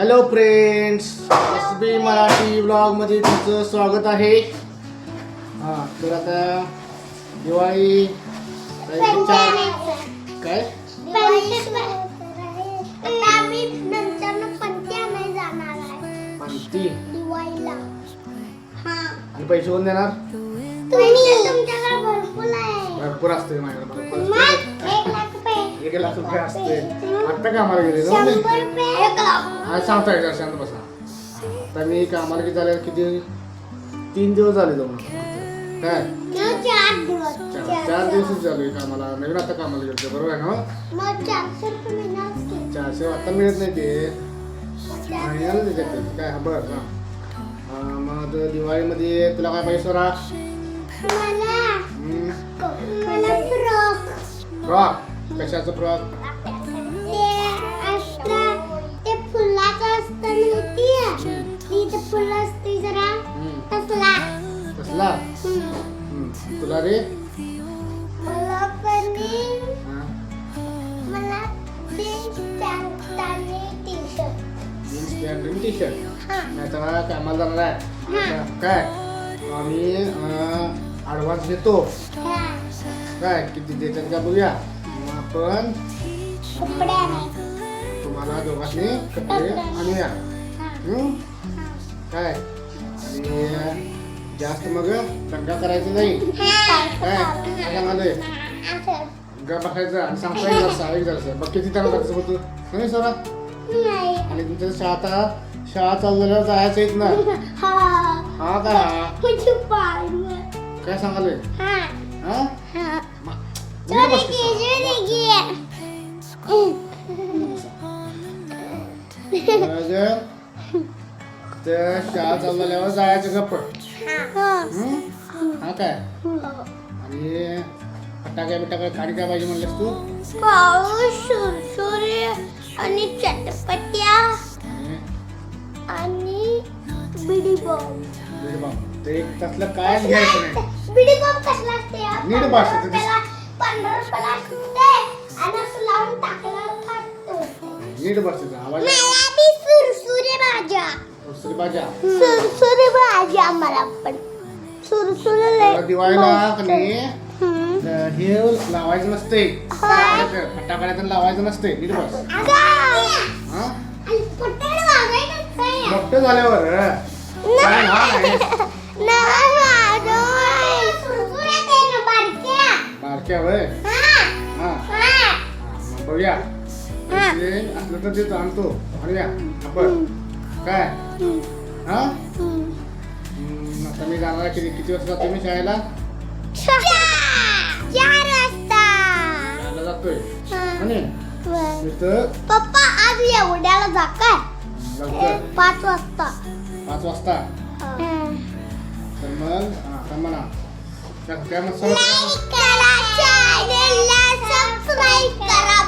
Hello friends S B Marathi ब्लॉगमध्ये तुमचं स्वागत आहे. हां तर आता दिवाळी काय? पंक्ती हा. आणि पैसे कोण देणार? भरपूर असते माझ्याकडे एक लाख रुपये असते आत्ता कामाला गेले आज सांगता येईल शांत बसा. तर मी कामाला किती झाले किती? तीन दिवस झाले जाऊन काय? चार दिवस. झाले कामाला. नवीन आता कामाला गेलो बरोबर आहे ना? चारशे आता मिळत नाही ते. मग चार- महिन्याला देतात ते. काय बरं हां. मग दिवाळीमध्ये तुला काय पैसे रा मला मला फ्रॉक. फ्रॉक? कशाचं फ्रॉक ते असतं ते फुलाचं असतं माहिती आहे तिथं फुलं असते जरा. तसला. कसला हम्म. हम्म. तुला रे? मला कधी हां? मला जीन्स पॅन्ट आणि टी शर्ट जीन्स पॅन्ट आणि टी शर्ट हा. नाही तर कामाला जाणार आहे. काय? आम्ही ॲडव्हान्स देतो. हा. काय? किती देतात का बघूया? कपडे आणायचे तुम्हाला दोघांनी कपडे आणूया हा. काय आणि जास्त मग दंगा करायचं नाही काय काय सांगाले असं. गा बसायचं आणि सांगता येईल जरासं, ऐक जरासं. बघ किती दंगा करायचं होतं नाही सरा नाही. आणि तुमच्या शाळा आता शाळा चालू झाल्यावर जायचं येत ना हा. हा का म्हणजे पाळणं. काय सांगाले हा. हा शाळा चालू झाल्यावर जायचं गप्प हा. हं? हा काय आणि फटाक्या बिटाक्या गाडी काय पाहिजे म्हणलेस तू पाऊस सुरसुरी आणि चटपट्या आणि बिडी बॉम्ब बिडी बॉम्ब. ते एक तसलं कायच घ्यायचं नाही बिडी बॉम्ब कसला असते? नीट भाषेत नीट बसायचं आवाज मला बी सुरसुरी भाज्या दुसरी भाज्या सुरसुरी भाज्या मला पण. सुरसुरी लय दिवाळीला का नाही? हम्म. अं, हे लावायचं नसते फटाकड्याचं लावायचं नसते नीट बस. अगं. हा? आणि पटेल वागायचं काय? मोठं झाल्यावर. काय ना नाही. ते असलं तर ते आणतो. आणूया आपण. काय? हा? आता मी जाणार. किती किती वाजता जातो मी शाळेला? चार वाजता. शाळेला जातोय. तिथं पप्पा आज एवढ्याला जा काय? पाच वाजता. पाच वाजता. तर मग हा तर म्हणा. काय काय मग सबस्क्राईब करा.